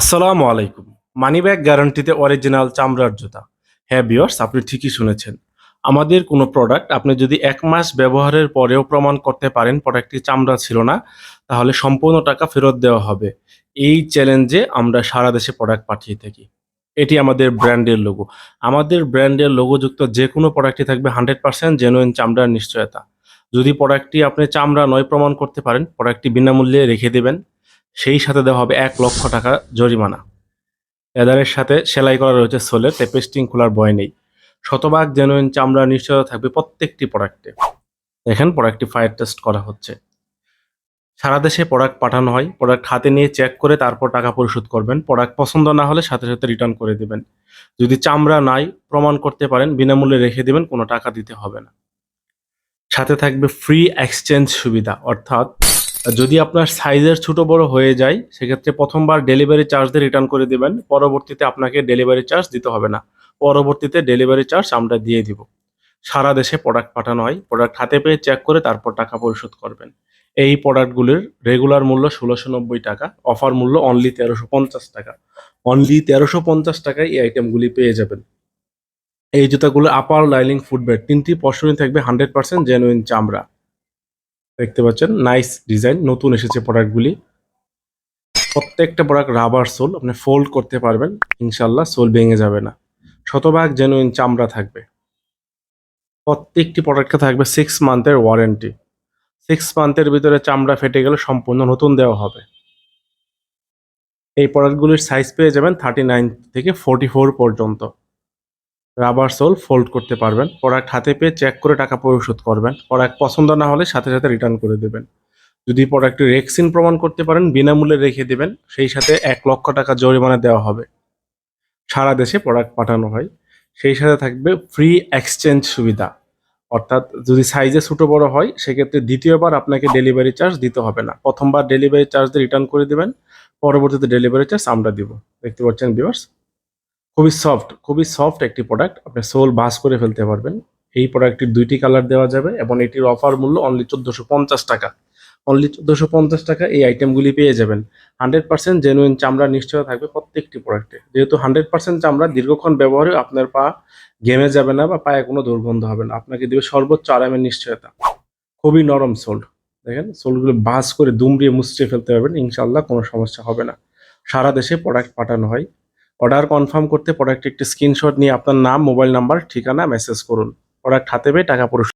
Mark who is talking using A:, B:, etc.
A: আসসালামু আলাইকুম। Money bag গ্যারান্টিতে original চামড়ার জুতা। হ্যাঁ বিয়ার্স আপনি ঠিকই শুনেছেন। আমাদের কোনো প্রোডাক্ট আপনি যদি এক মাস ব্যবহারের পরেও প্রমাণ করতে পারেন প্রোডাক্টটি চামড়া ছিল না, তাহলে সম্পূর্ণ টাকা ফেরত দেওয়া হবে। এই চ্যালেঞ্জে আমরা সারা দেশে প্রোডাক্ট পাঠিয়ে থাকি। এটি আমাদের ব্র্যান্ডের লোগো আমাদের ব্র্যান্ডের লোগোযুক্ত যে কোনো প্রোডাক্টই থাকবে হান্ড্রেড পার্সেন্ট জেনুইন চামড়ার নিশ্চয়তা। যদি প্রোডাক্টটি আপনি চামড়া নয় প্রমাণ করতে পারেন, প্রোডাক্টটি বিনামূল্যে রেখে দেবেন। সেই সাথে দেওয়া হবে এক লক্ষ টাকা জরিমানা। এদারের সাথে সেলাই করা রয়েছে সোলের তাই পেস্টিং খোলার ভয় নেই। শতভাগ জেনুইন চামড়া নিশ্চয়তা থাকবে প্রত্যেকটি প্রোডাক্টে দেখেন প্রোডাক্টটি ফায়ার টেস্ট করা হচ্ছে। সারা দেশে প্রোডাক্ট পাঠানো হয়। প্রোডাক্ট হাতে নিয়ে চেক করে তারপর টাকা পরিশোধ করবেন। প্রোডাক্ট পছন্দ না হলে সাথে সাথে রিটার্ন করে দিবেন। যদি চামড়া নাই, প্রমাণ করতে পারেন, বিনামূল্যে রেখে দিবেন, কোনো টাকা দিতে হবে না। সাথে থাকবে ফ্রি এক্সচেঞ্জ সুবিধা, অর্থাৎ যদি আপনার সাইজের ছোট বড় হয়ে যায়, সেক্ষেত্রে প্রথমবার ডেলিভারি চার্জ দিয়ে রিটার্ন করে দিবেন। পরবর্তীতে আপনাকে ডেলিভারি চার্জ দিতে হবে না। পরবর্তীতে ডেলিভারি চার্জ আমরা দিয়ে দিব। সারা দেশে প্রোডাক্ট পাঠানো হয়। প্রোডাক্ট হাতে পেয়ে চেক করে তারপর টাকা পরিশোধ করবেন। এই প্রোডাক্টগুলির রেগুলার মূল্য ষোলোশো নব্বই টাকা। অফার মূল্য অনলি তেরোশো পঞ্চাশ টাকা। অনলি তেরোশো পঞ্চাশ টাকায় এই আইটেমগুলি পেয়ে যাবেন। এই জুতাগুলো আপার লাইলিং ফুটবের তিনটি পশনই থাকবে হান্ড্রেড পার্সেন্ট জেনুইন চামড়া। দেখতে পাচ্ছেন নাইস ডিজাইন নতুন এসেছে প্রোডাক্টগুলি প্রত্যেকটা প্রোডাক্ট রাবার সোল আপনি ফোল্ড করতে পারবেন ইনশাল্লাহ সোল ভেঙে যাবে না। শতভাগ জেনুইন চামড়া থাকবে। প্রত্যেকটি প্রোডাক্টে থাকবে সিক্স মান্থের ওয়ারেন্টি সিক্স মান্থের ভিতরে চামড়া ফেটে গেলে সম্পূর্ণ নতুন দেওয়া হবে। এই প্রোডাক্টগুলির সাইজ পেয়ে যাবেন থার্টি নাইন থেকে ফোরটি ফোর পর্যন্ত। রাবার সোল ফোল্ড করতে পারবেন। প্রোডাক্ট হাতে পেয়ে চেক করে টাকা পরিশোধ করবেন। প্রোডাক্ট পছন্দ না হলে সাথে সাথে রিটার্ন করে দেবেন। যদি প্রোডাক্টটি রেক্সিন প্রমাণ করতে পারেন, বিনামূল্যে রেখে দেবেন, সেই সাথে এক লক্ষ টাকা জরিমানা দেওয়া হবে। সারা দেশে প্রোডাক্ট পাঠানো হয়। সেই সাথে থাকবে ফ্রি এক্সচেঞ্জ সুবিধা। অর্থাৎ যদি সাইজে ছোটো বড় হয়, সেক্ষেত্রে দ্বিতীয়বার আপনাকে ডেলিভারি চার্জ দিতে হবে না। প্রথমবার ডেলিভারি চার্জ দিয়ে রিটার্ন করে দেবেন, পরবর্তীতে ডেলিভারি চার্জ আমরা দিব। দেখতে পাচ্ছেন ভিউয়ার্স খুবই সফট খুবই সফট একটি প্রোডাক্ট আপনি সোল বাস করে ফেলতে পারবেন। এই প্রোডাক্টটির দুইটি কালার দেওয়া যাবে এবং এটির অফার মূল্য অনলি চোদ্দোশো পঞ্চাশ টাকা। অনলি চোদ্দোশো পঞ্চাশ টাকা এই আইটেমগুলি পেয়ে যাবেন। হান্ড্রেড পার্সেন্ট জেনুইন চামড়া নিশ্চয় থাকবে প্রত্যেকটি প্রোডাক্টে যেহেতু হান্ড্রেড পার্সেন্ট চামড়া দীর্ঘক্ষণ ব্যবহারে আপনার পা ঘেমে যাবে না বা পায়ে কোনো দুর্গন্ধ হবে না। আপনাকে দিবে সর্বোচ্চ আরামের নিশ্চয়তা। খুবই নরম সোল দেখেন সোলগুলো বাস করে দুমড়িয়ে মুচড়ে ফেলতে পারবেন। ইনশাল্লাহ কোনো সমস্যা হবে না। সারা দেশে প্রোডাক্ট পাঠানো হয়। অর্ডার কনফার্ম করতে প্রোডাক্টের একটি স্ক্রিনশট নিয়ে আপনার নাম মোবাইল নাম্বার ঠিকানা মেসেজ করুন। প্রোডাক্ট হাতে পেয়ে টাকা পরিশোধ